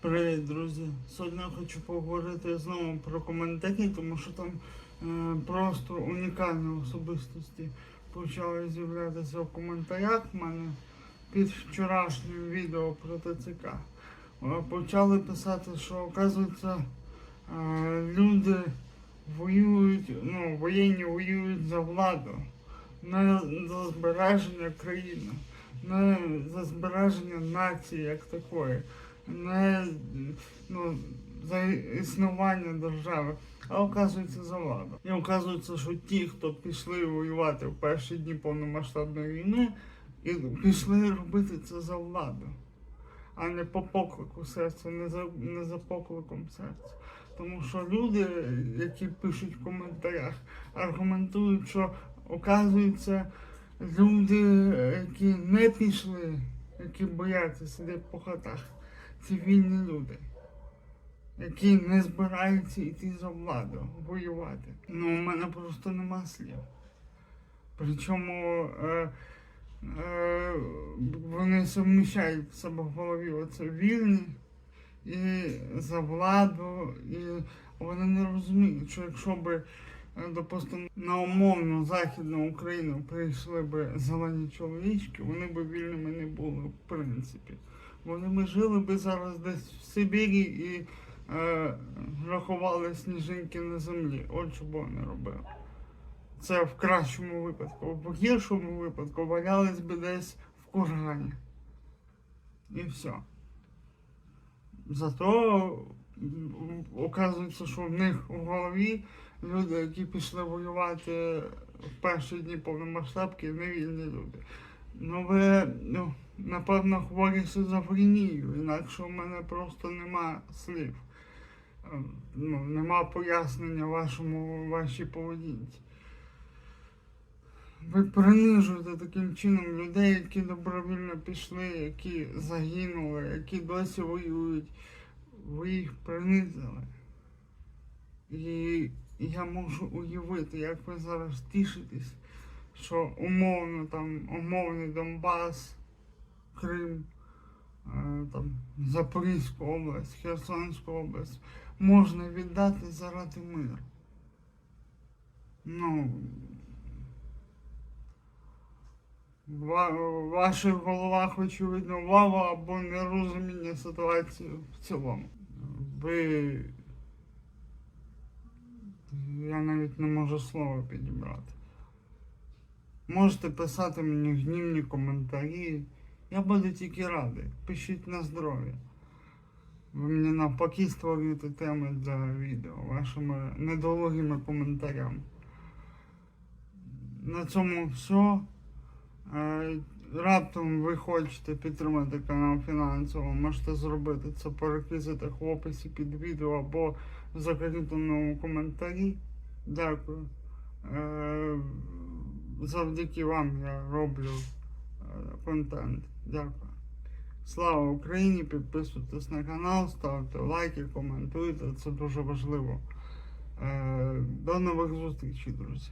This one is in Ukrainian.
Привіт, друзі! Сьогодні я хочу поговорити знову про коментарі, тому що там е, просто унікальні особистості почали з'являтися в коментарях. У мене під вчорашнім відео про ТЦК. Е, Почали писати, що оказується е, люди воюють, ну, воєнні воюють за владу, не за збереження країни, не за збереження нації як такої не ну, за існування держави, а оказується за владу. І оказується, що ті, хто пішли воювати в перші дні повномасштабної війни, і пішли робити це за владу, а не по поклику серця, не за, не за покликом серця. Тому що люди, які пишуть в коментарях, аргументують, що оказується, люди, які не пішли, які бояться сидять по хатах, цивільні люди, які не збираються йти за владу, воювати. Ну, у мене просто нема слів. Причому е, е, вони суміщають в себе в голові оце вільні і за владу, і вони не розуміють, що якщо би, допустимо, на умовну Західну Україну прийшли би зелені чоловічки, вони б вільними не були, в принципі. Вони би жили би зараз десь в Сибірі і е, рахували сніжинки на землі. От що б вони робили. Це в кращому випадку. В гіршому випадку валялись би десь в кургані. І все. Зато оказується, що в них у голові люди, які пішли воювати в перші дні повномасштабки, невільні люди. Ну ви, ну, напевно, хворі шизофренію, інакше у мене просто нема слів. Е, Ну, нема пояснення вашому, вашій поведінці. Ви принижуєте таким чином людей, які добровільно пішли, які загинули, які досі воюють. Ви їх принизили. І я можу уявити, як ви зараз тішитесь, що умовно там умовний Донбас, Крим, е, там Запорізьку область, Херсонську область можна віддати заради миру. Ну, в ваших головах, очевидно, вава або нерозуміння ситуації в цілому. Ви. Я навіть не можу слова підібрати. Можете писати мені гнівні коментарі. Я буду тільки радий. Пишіть на здоров'я. Ви мені навпаки створюєте теми для відео вашими недолугими коментарями. На цьому все. Раптом ви хочете підтримати канал фінансово, можете зробити це по реквізитах в описі під відео або в закріпленому коментарі. Дякую. Е, Завдяки вам я роблю е, контент. Дякую. Слава Україні! Підписуйтесь на канал, ставте лайки, коментуйте. Це дуже важливо. Е, До нових зустрічей, друзі.